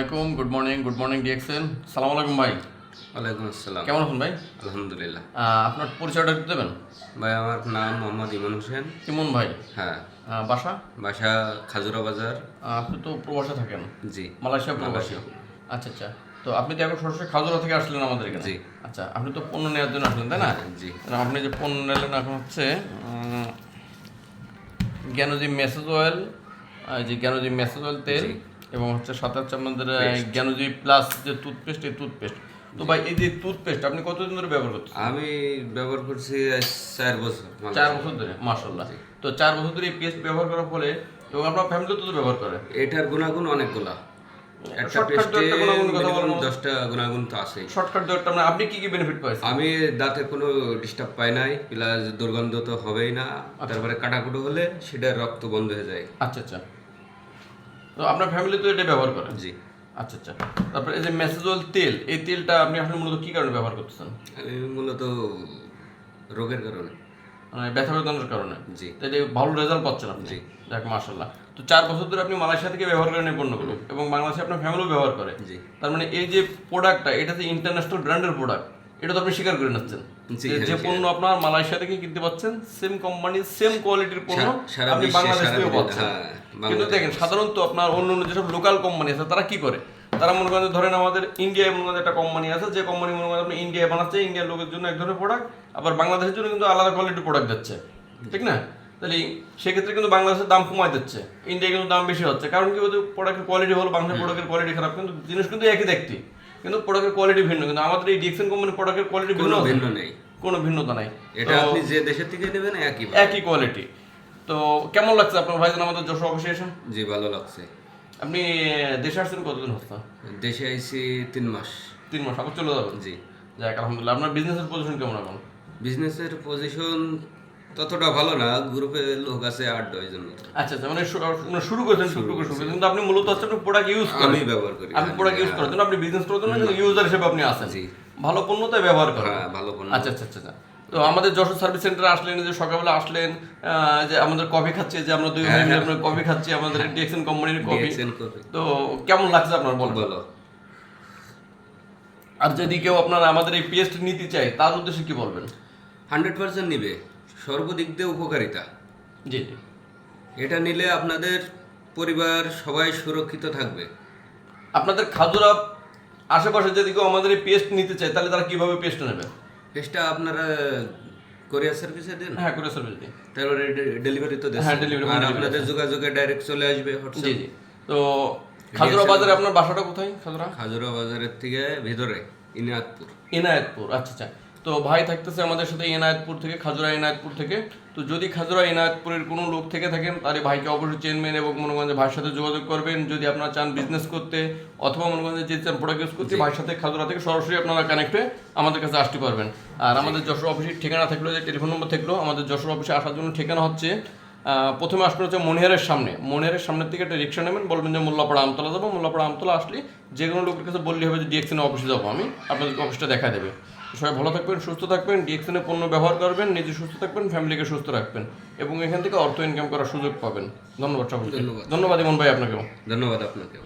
আলাইকুম good morning good morning DXL সালাম আলাইকুম ভাই। ওয়ালাইকুম আসসালাম। কেমন আছেন ভাই? আলহামদুলিল্লাহ। আপনার পরিচয়টা একটু দেবেন। ভাই আমার নাম মোহাম্মদ ইমান হোসেন। কেমন ভাই? হ্যাঁ। বাসা? বাসা খাজুরা বাজার। আপনি তো প্রবাসে থাকেন। জি। মালয়েশিয়া প্রবাসী। আচ্ছা আচ্ছা। তো আপনি তো এখন সরাসরি খাজুরা থেকে আসলেন আমাদের এখানে? জি। আচ্ছা আপনি তো পণ্য নেওয়ার জন্য আসলেন তাই না? জি। আপনি যে পণ্য নিলেন এখন হচ্ছে জ্ঞানজি মেসেজ অয়েল যে জ্ঞানজি মেসেজ অয়েল তেল। এবং হচ্ছে সাথে হচ্ছে আমাদের আহ, জ্ঞানজি প্লাস যে টুথপেস্ট এই টুথপেস্ট তো ভাই এই যে টুথপেস্ট আপনি কতদিন ধরে ব্যবহার করছেন আমি ব্যবহার করছি চার বছর চার বছর ধরে মাশাল্লাহ তো চার বছর ধরে এই পেস্ট ব্যবহার করার ফলে এবং আপনার ফ্যামিলি তো ব্যবহার করে? এটার গুণাগুণ অনেকগুলা। মানে আপনি কি কি বেনিফিট পাইছেন? আমি দাঁতে কোনো ডিস্টার্ব পাই নাই প্লাস দুর্গন্ধ তো হবেই না। তারপরে কাটাকুটো হলে সেটা রক্ত বন্ধ হয়ে যায়। আচ্ছা আচ্ছা। তো আপনার ফ্যামিলি তো এটা ব্যবহার করে? জি। আচ্ছা আচ্ছা। তারপরে এই যে মেসেজল তেল এই তেলটা আপনি আসলে মূলত কি কারণে ব্যবহার করতেছেন? আমি মূলত রোগের কারণে। মানে ব্যথা বেদনার কারণে? জি। তো এটা ভালো রেজাল্ট পাচ্ছেন আপনি? জি। দেখ মাশাল্লাহ তো চার বছর ধরে আপনি মালয়েশিয়া থেকে ব্যবহার করেন এই পণ্যগুলো এবং বাংলাদেশে আপনার ফ্যামিলিও ব্যবহার করে। জি। তার মানে এই যে প্রোডাক্টটা এটা যে ইন্টারন্যাশনাল ব্র্যান্ডের প্রোডাক্ট এটা তো আপনি স্বীকার করে নিচ্ছেন। যে- হ্যাঁ, পণ্য আপনার মালয়েশিয়া থেকে কিনতে পাচ্ছেন সেম সেম কোয়ালিটির পণ্য আপনি বাংলাদেশ পাচ্ছেন। হ্যাঁ, কিন্তু দেখেন সাধারণত আপনার অন্য অন্য যেসব লোকাল কোম্পানি আছে তারা কি করে? তারা মনে করেন ধরেন আমাদের ইন্ডিয়ায় মনে করেন একটা কোম্পানি আছে যে কোম্পানি মনে করেন আপনি ইন্ডিয়ায় বানাচ্ছে ইন্ডিয়ার লোকের জন্য এক ধরনের প্রোডাক্ট আবার বাংলাদেশের জন্য কিন্তু আলাদা কোয়ালিটির প্রোডাক্ট দিচ্ছে। ঠিক না? তাহলে সেক্ষেত্রে কিন্তু বাংলাদেশের দাম কমায় দিচ্ছে। ইন্ডিয়ায় কিন্তু দাম বেশি হচ্ছে। কারণ কি ওদের প্রোডাক্টের কোয়ালিটি হলো বাংলাদেশের প্রোডাক্টের কোয়ালিটি খারাপ কিন্তু জিনিস কিন্তু একই দেখতে। কিন্তু প্রোডাক্টের কোয়ালিটি ভিন্ন কিন্তু আমাদের এই ডিএক্সএন কোম্পানির প্রোডাক্টের কোয়ালিটি ভিন্ন ভিন্ন নেই। কোনো ভিন্নতা নাই। এটা আপনি যে দেশের থেকে নেবেন একই একই কোয়ালিটি তো কেমন লাগছে আপনার ভাইজান আমাদের যশোর অফিসে এসে জি ভালো লাগছে। আপনি দেশে আসছেন কতদিন হচ্ছে? দেশে আইছি তিন মাস। তিন মাস আবার চলে যাবেন? জি। যাক আলহামদুলিল্লাহ। আপনার বিজনেসের পজিশন কেমন এখন? বিজনেসের পজিশন ততটা ভালো না গ্রুপে লোক আছে আট দশজন মতো। আচ্ছা আচ্ছা মানে মানে শুরু করেছেন শুরু করেছেন। কিন্তু আপনি মূলত হচ্ছে আপনি প্রোডাক্ট ইউজ করেন। আমি ব্যবহার করি আপনি প্রোডাক্ট ইউজ করার জন্য আপনি বিজনেস করার জন্য ইউজার হিসেবে আপনি আসেন জি। ভালো ব্যবহার করেন। হ্যাঁ ভালো পণ্য। আচ্ছা আচ্ছা আচ্ছা আচ্ছা। তো আমাদের যশোর সার্ভিস সেন্টারে আসলেন যে সকালবেলা আসলেন যে আমাদের কফি খাচ্ছি যে আমরা দুই ভাই মিলে আপনার কফি খাচ্ছি আমাদের ডিএক্সএন কোম্পানির কফি তো কেমন লাগছে আপনার বলবেন ভালো। আর যদি কেউ আপনার আমাদের এই পেস্ট নিতে চায় তার উদ্দেশ্যে কি বলবেন? হান্ড্রেড পার্সেন্ট নিবে। সর্বদিক দিয়ে উপকারিতা। জি জি। এটা নিলে আপনাদের পরিবার সবাই সুরক্ষিত থাকবে। আপনাদের খাজুরা আশেপাশে যদি কেউ আমাদের এই পেস্ট নিতে চায় তাহলে তারা কীভাবে পেস্ট নেবে? পেস্টটা আপনারা কোরিয়ার সার্ভিসে দেন? হ্যাঁ করে সার্ভিস দিই। তারপরে ডেলিভারি তো দেন হ্যাঁ, home আর আপনাদের যোগাযোগে ডাইরেক্ট চলে আসবে হোয়াটসঅ্যাপ জি তো খাজুরা বাজারে আপনার বাসাটা কোথায় খাজুরা? খাজুরা বাজারের থেকে ভিতরে ইনায়তপুর। এনায়েতপুর আচ্ছা আচ্ছা। তো ভাই থাকতেছে আমাদের সাথে এনায়তপুর থেকে খাজুরা এনায়তপুর থেকে। তো যদি খাজুরা এনায়তপুরের কোনো লোক থেকে থাকেন তাহলে ভাইকে অবশ্যই চেনবেন এবং মনোগঞ্জে ভাইয়ের সাথে যোগাযোগ করবেন। যদি আপনারা চান বিজনেস করতে অথবা মনোগঞ্জে যে চান প্রোডাক্ট ইউজ করতে ভাইয়ের সাথে খাজুরা থেকে সরাসরি আপনারা কানেক্ট হয়ে আমাদের কাছে আসতে পারবেন। আর আমাদের যশোর অফিসের ঠিকানা থাকল যে টেলিফোন নম্বর থাকল আমাদের যশোর অফিসে আসার জন্য ঠিকানা হচ্ছে প্রথমে আসবেন হচ্ছে মনিহারের সামনে। মনিহারের সামনের থেকে একটা রিক্সা নেবেন বলবেন যে মোল্লাপাড়া আমতলা যাব মোল্লাপাড়া আমতলা আসলে যে কোনো লোকের কাছে বললেই হবে যে ডিএক্সএন অফিসে যাব আমি আপনাদেরকে অফিসটা দেখা দেবে। সবাই ভালো থাকবেন সুস্থ থাকবেন ডিএক্সএনের পণ্য ব্যবহার করবেন নিজে সুস্থ থাকবেন ফ্যামিলিকে সুস্থ রাখবেন এবং এখান থেকে অর্থ ইনকাম করার সুযোগ পাবেন। ধন্যবাদ সকলকে। ধন্যবাদ। ধন্যবাদ ইমন ভাই আপনাকেও। ধন্যবাদ আপনাকেও।